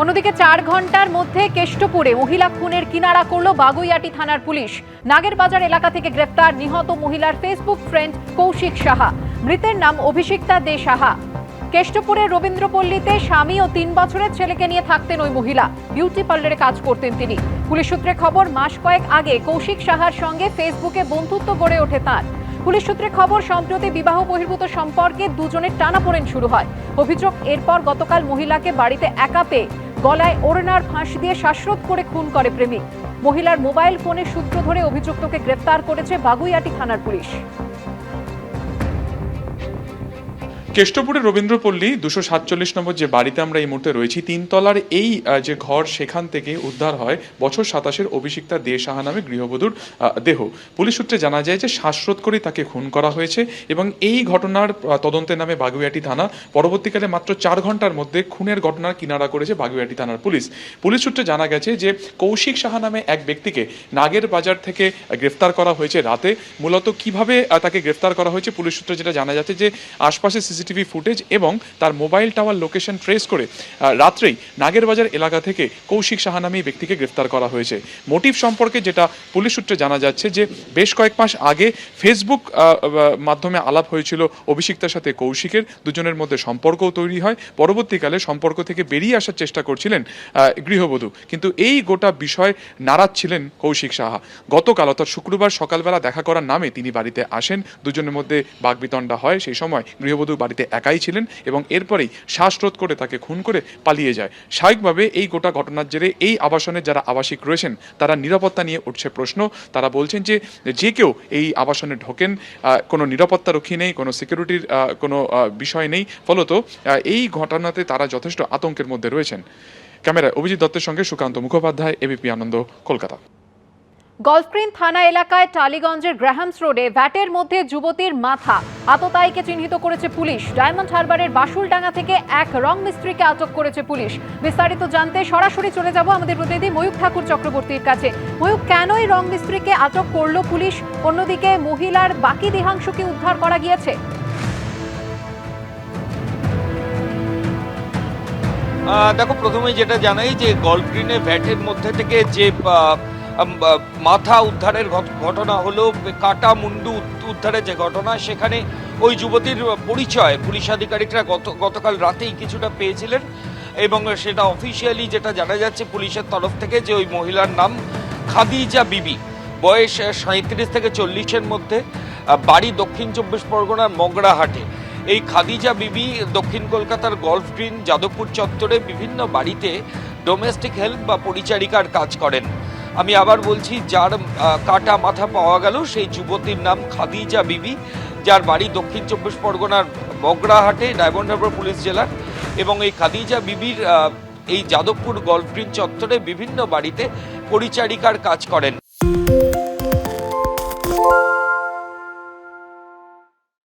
অন্যদিকে চার ঘণ্টার মধ্যে কেষ্টপুরে মহিলা খুনের কিনারা করল বাগুইয়াটি থানার পুলিশ। নাগেরবাজার এলাকা থেকে গ্রেফতার নিহত মহিলার ফেসবুক ফ্রেন্ড কৌশিক সাহা। মৃতের নাম অভিষিক্তা দে সাহা। কেষ্টপুরের রবীন্দ্রপল্লীতে স্বামী ও তিন বছরের ছেলেকে নিয়ে থাকতেন ওই মহিলা। বিউটি পার্লারে কাজ করতেন তিনি। পুলিশ সূত্রে খবর, মাস কয়েক আগে কৌশিক সাহার সঙ্গে ফেসবুকে বন্ধুত্ব গড়ে ওঠে তাঁর। পুলিশ সূত্রে খবর, সম্প্রতি বিবাহ বহির্ভূত সম্পর্কে দুজনের টানাপোড়েন শুরু হয়। অভিযোগ, এরপর গতকাল মহিলাকে বাড়িতে একা পেয়ে গলায় ওড়নার ফাঁস দিয়ে শ্বাসরোধ করে খুন করে প্রেমিক। মহিলার মোবাইল ফোনে সূত্র ধরে অভিযুক্তকে গ্রেফতার করেছে বাগুইয়াটি থানার পুলিশ। কেষ্টপুরের রবীন্দ্রপল্লী দুশো সাতচল্লিশ নম্বর যে বাড়িতে আমরা এই মুহূর্তে রয়েছি, তিনতলার এই যে ঘর সেখান থেকে উদ্ধার হয় বছর সাতাশের অভিষিক্তা দে সাহা নামে গৃহবধূর দেহ। পুলিশ সূত্রে জানা যায় যে শ্বাসরোধ করে তাকে খুন করা হয়েছে এবং এই ঘটনার তদন্তের নামে বাগুইয়াটি থানা। পরবর্তীকালে মাত্র চার ঘণ্টার মধ্যে খুনের ঘটনার কিনারা করেছে বাগুইয়াটি থানার পুলিশ। পুলিশ সূত্রে জানা গেছে যে কৌশিক সাহা নামে এক ব্যক্তিকে নাগের বাজার থেকে গ্রেফতার করা হয়েছে রাতে। মূলত কীভাবে তাকে গ্রেফতার করা হয়েছে পুলিশ সূত্রে যেটা জানা যাচ্ছে যে আশপাশে সিসিটিভি ফুটেজ এবং তার মোবাইল টাওয়ার লোকেশন ট্রেস করে রাত্রেই নাগেরবাজার এলাকা থেকে কৌশিক সাহা নামে ব্যক্তিকে গ্রেফতার করা হয়েছে। মোটিভ সম্পর্কে যেটা পুলিশ সূত্রে জানা যাচ্ছে যে, বেশ কয়েক মাস আগে ফেসবুক মাধ্যমে আলাপ হয়েছিল অভিষিক্তার সাথে কৌশিকের। দুজনের মধ্যে সম্পর্কও তৈরি হয়। পরবর্তীকালে সম্পর্ক থেকে বেরিয়ে আসার চেষ্টা করছিলেন গৃহবধূ। কিন্তু এই গোটা বিষয় নারাজ কৌশিক সাহা। গতকাল, অর্থাৎ শুক্রবার সকালবেলা দেখা করার নামে তিনি বাড়িতে আসেন। দুজনের মধ্যে বাগবিতণ্ডা হয়। সেই সময় গৃহবধূ বাড়িতে একাই ছিলেন এবং এরপরেই শ্বাসরোধ করে তাকে খুন করে পালিয়ে যায়। স্বাভাবিকভাবে এই গোটা ঘটনার জেরে এই আবাসনের যারা আবাসিক রয়েছেন, তারা নিরাপত্তা নিয়ে উঠছে প্রশ্ন। তারা বলছেন যে যে কেউ এই আবাসনে ঢোকেন কোনো নিরাপত্তারক্ষী নেই, কোনো সিকিউরিটির কোনো বিষয় নেই। ফলত এই ঘটনাতে তারা যথেষ্ট আতঙ্কের মধ্যে রয়েছেন। ক্যামেরায় অভিজিৎ দত্তের সঙ্গে Sukanta Mukhopadhyay, ABP Ananda, Kolkata. Golf Green থানা এলাকায় টালিগঞ্জের গ্রাহামস রোডে ভ্যাটের মধ্যে যুবতীর মাথা। আততায়ীকে চিহ্নিত করেছে পুলিশ। ডায়মন্ড হারবারের বাসুলডাঙ্গা থেকে এক রং মিস্ত্রিকে আটক করেছে পুলিশ। বিস্তারিত জানতে সরাসরি চলে যাব আমাদের প্রতিনিধি ময়ূক ঠাকুর চক্রবর্তীর কাছে। ময়ূক কেনই রং মিস্ত্রিকে আটক করল পুলিশ? অন্যদিকে মহিলার বাকি দেহাংশকে উদ্ধার করা গিয়েছে। দেখো, প্রথমেই যেটা জানাই যে গল্ফ ভ্যাটের মধ্যে থেকে যে মাথা উদ্ধারের ঘটনা হলো, কাটা মুন্ডু উদ্ধারের যে ঘটনা, সেখানে ওই যুবতীর পরিচয়। পুলিশ আধিকারিকরা গত গতকাল রাতেই কিছুটা পেয়েছিলেন এবং সেটা অফিসিয়ালি যেটা জানা যাচ্ছে পুলিশের তরফ থেকে যে ওই মহিলার নাম খাদিজা বিবি। বয়স সাঁত্রিশ থেকে চল্লিশের মধ্যে বাড়ি দক্ষিণ চব্বিশ পরগনার মগরাহাটে। এই খাদিজা বিবি দক্ষিণ কলকাতার গলফ গ্রিন, যাদবপুর চত্বরে বিভিন্ন বাড়িতে ডোমেস্টিক হেল্প বা পরিচারিকার কাজ করেন। আমি আবার বলছি, যার কাটা মাথা পাওয়া গেল, সেই যুবতীর নাম খাদিজা বিবি, যার বাড়ি দক্ষিণ চব্বিশ পরগনার বগড়াহাটে, ডায়মন্ড হারবার পুলিশ জেলার। এবং এই খাদিজা বিবির এই যাদবপুর গল্ফ্রিন চত্বরে বিভিন্ন বাড়িতে পরিচারিকার কাজ করেন।